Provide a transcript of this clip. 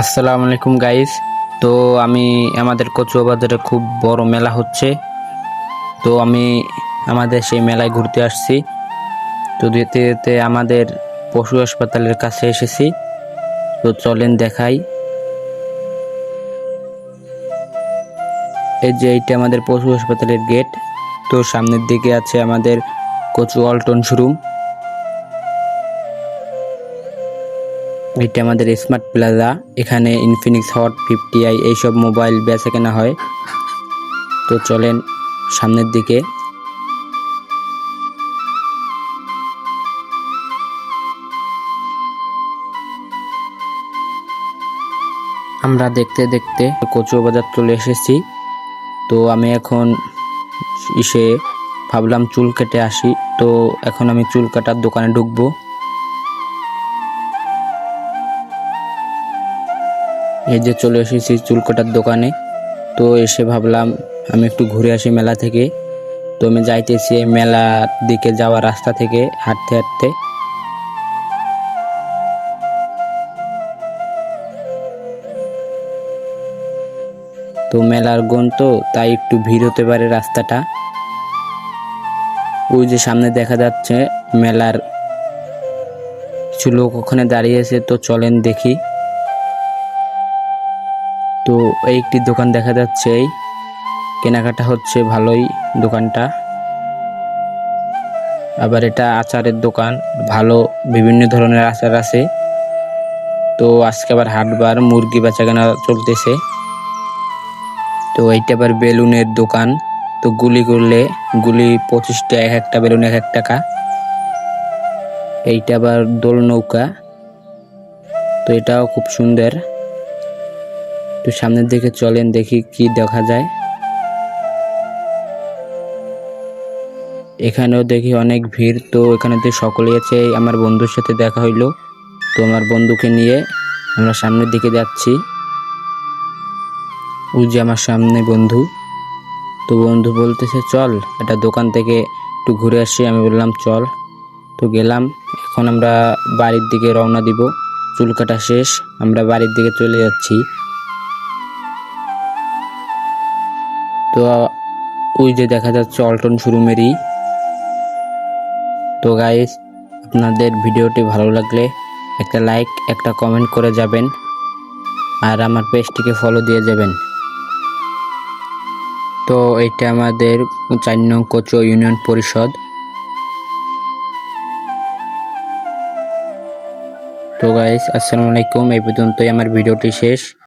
আসসালামু আলাইকুম গাইস তো আমি, আমাদের কচুয়া বাজারে খুব বড় মেলা হচ্ছে। তো আমি আমাদের সেই মেলায় ঘুরতে আসছি। তো যেতে যেতে আমাদের পশু হাসপাতালের কাছে এসেছি। তো চলেন দেখাই। এই যে এইটা আমাদের পশু হাসপাতালের গেট তো সামনের দিকে আছে আমাদের কচু অল্টন শোরুম। এটা আমাদের স্মার্ট প্লাজা এখানে ইনফিনিক্স হট ফিফটি আই এইসব মোবাইল বেচা কেনা হয়। তো চলেন সামনের দিকে। আমরা দেখতে দেখতে কচুয়া বাজার চলে এসেছি। তো আমি এখন ইসে ভাবলাম চুল কেটে আসি। তো এখন আমি চুল কাটার দোকানে ঢুকবো। এই যে চলে এসেছি চুল কাটার দোকানে। তো এসে ভাবলাম আমি একটু ঘুরে আসি মেলা থেকে। তো আমি যাইতেছি মেলার দিকে যাওয়ার রাস্তা থেকে হাঁটতে হাঁটতে। তো মেলার গন তো, তাই একটু ভিড় হতে পারে রাস্তাটা। ওই যে সামনে দেখা যাচ্ছে মেলার কিছু লোক ওখানে দাঁড়িয়েছে তো চলেন দেখি। তো এই একটি দোকান দেখা যাচ্ছে, এই কেনাকাটা হচ্ছে, ভালোই দোকানটা। আবার এটা আচারের দোকান, ভালো বিভিন্ন ধরনের আচার আছে। তো আজকে আবার হাটবার, মুরগি বেচা কেনা চলতেছে। তো এইটা আবার বেলুনের দোকান, তো গুলি করলে গুলি পঁচিশটা এক একটা বেলুন এক এক টাকা। এইটা আবার দোল নৌকা, তো এটাও খুব সুন্দর। তো সামনের দিকে চলেন, দেখি কি দেখা যায়। এখানেও দেখি অনেক ভিড়, তো এখানে তো সকলেই আছে। আমার বন্ধুর সাথে দেখা হইল। তো আমার বন্ধুকে নিয়ে আমরা সামনের দিকে যাচ্ছি। ওই যে আমার সামনে বন্ধু। তো বন্ধু বলতেছে, চল, একটা দোকান থেকে একটু ঘুরে আসি। আমি বললাম, চল। তো গেলাম। এখন আমরা বাড়ির দিকে রওনা দিব। চুল কাটা শেষ, আমরা বাড়ির দিকে চলে যাচ্ছি। তো ওই যে দেখা যাচ্ছে অল্টন শোরুমেরই তো গাইস আপনাদের ভিডিওটি ভালো লাগলে একটা লাইক একটা কমেন্ট করে যাবেন আর আমার পেজটিকে ফলো দিয়ে যাবেন। তো এটা আমাদের চার নং কোচো ইউনিয়ন পরিষদ। তো গাইস আসসালামু আলাইকুম, এই পর্যন্তই আমার ভিডিওটি শেষ।